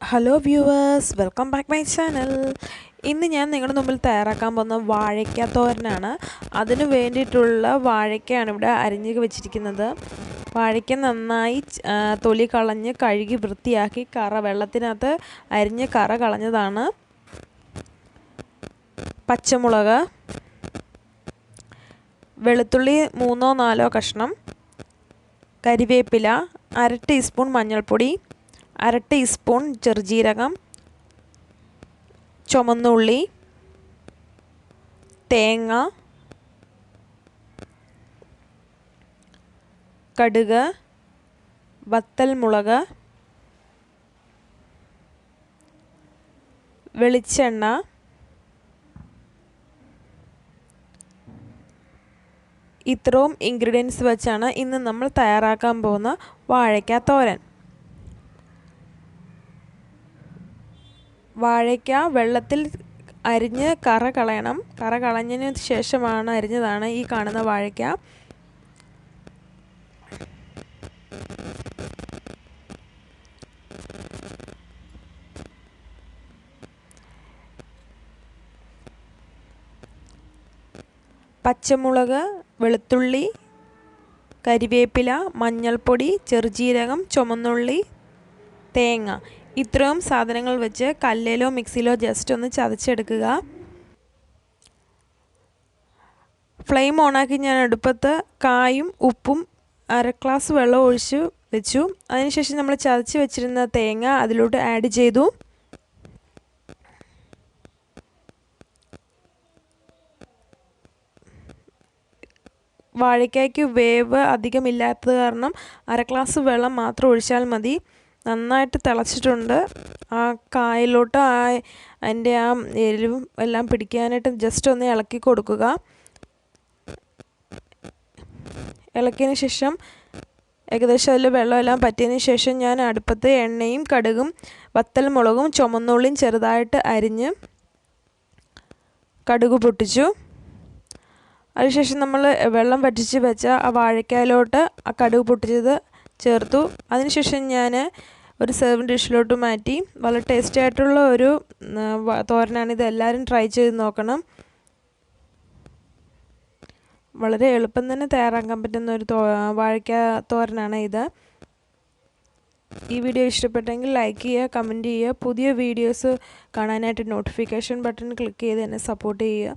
Hello viewers welcome back my channel ഇന്ന് ഞാൻ നിങ്ങളുടെ മുമ്പിൽ തയ്യാറാക്കാൻ പോകുന്ന വാഴയ്ക്ക തോരനാണ്. അതിന് വേണ്ടിയിട്ടുള്ള വാഴയ്ക്കയാണ് ഇവിടെ അരിഞ്ഞ് വെച്ചിരിക്കുന്നത്. വാഴയ്ക്ക നന്നായി തൊലി കളഞ്ഞ് കഴുകി വൃത്തിയാക്കി കറ വെള്ളത്തിനകത്ത് അരിഞ്ഞ് കറ കളഞ്ഞതാണ്. പച്ചമുളക് വെളുത്തുള്ളി മൂന്നോ നാലോ കഷ്ണം കരിവേപ്പില അര ടീസ്പൂൺ മഞ്ഞൾപ്പൊടി അര ടീസ്പൂൺ ചെറുജീരകം ചുമന്നുള്ളി തേങ്ങ കടുക് വത്തൽ മുളക് വെളിച്ചെണ്ണ ഇത്രയും ഇൻഗ്രീഡിയൻസ് വെച്ചാണ് ഇന്ന് നമ്മൾ തയ്യാറാക്കാൻ പോകുന്ന വാഴയ്ക്ക തോരൻ. വാഴയ്ക്ക വെള്ളത്തിൽ അരിഞ്ഞ് കറ കളയണം. കറ കളഞ്ഞതിന് ശേഷമാണ് അരിഞ്ഞതാണ് ഈ കാണുന്ന വാഴയ്ക്ക. പച്ചമുളക് വെളുത്തുള്ളി കരിവേപ്പില മഞ്ഞൾപ്പൊടി ചെറുജീരകം ചുമന്നുള്ളി തേങ്ങ. ഇത്രയും സാധനങ്ങൾ വെച്ച് കല്ലിലോ മിക്സിയിലോ ജസ്റ്റ് ഒന്ന് ചതച്ചെടുക്കുക. ഫ്ലെയിം ഓണാക്കി ഞാൻ അടുപ്പത്ത് കായും ഉപ്പും അര ഗ്ലാസ് വെള്ളം ഒഴിച്ച് വെച്ചു. അതിനുശേഷം നമ്മൾ ചതച്ച് വെച്ചിരുന്ന തേങ്ങ അതിലോട്ട് ആഡ് ചെയ്തു. വാഴയ്ക്കായ്ക്ക് വേവ് അധികമില്ലാത്തത് കാരണം അര ഗ്ലാസ് വെള്ളം മാത്രം ഒഴിച്ചാൽ മതി. നന്നായിട്ട് തിളച്ചിട്ടുണ്ട്. ആ കായലോട്ട് ആ അതിന്റെ ആ എരിവും എല്ലാം പിടിക്കാനായിട്ട് ജസ്റ്റ് ഒന്ന് ഇളക്കി കൊടുക്കുക. ഇളക്കിയതിന് ശേഷം ഏകദേശം അതിൽ വെള്ളമെല്ലാം പറ്റിയതിന് ശേഷം ഞാൻ അടുപ്പത്ത് എണ്ണയും കടുകും വത്തൽ മുളകും ചുമന്നുള്ളിയും ചെറുതായിട്ട് അരിഞ്ഞ് കടുക് പൊട്ടിച്ചു. അതിനുശേഷം നമ്മൾ വെള്ളം വറ്റിച്ച് വെച്ച ആ വാഴക്കായലോട്ട് ആ കടുക് പൊട്ടിച്ചത് ചേർത്തു. അതിനുശേഷം ഞാൻ ഒരു സെർവിങ് ഡിഷിലോട്ട് മാറ്റി. വളരെ ടേസ്റ്റി ആയിട്ടുള്ള ഒരു തോരനാണ് ഇത്. എല്ലാവരും ട്രൈ ചെയ്ത് നോക്കണം. വളരെ എളുപ്പം തന്നെ തയ്യാറാക്കാൻ പറ്റുന്ന ഒരു വാഴയ്ക്ക തോരനാണ് ഇത്. ഈ വീഡിയോ ഇഷ്ടപ്പെട്ടെങ്കിൽ ലൈക്ക് ചെയ്യുക കമന്റ് ചെയ്യുക. പുതിയ വീഡിയോസ് കാണാനായിട്ട് നോട്ടിഫിക്കേഷൻ ബട്ടൺ ക്ലിക്ക് ചെയ്ത് എന്നെ സപ്പോർട്ട് ചെയ്യുക.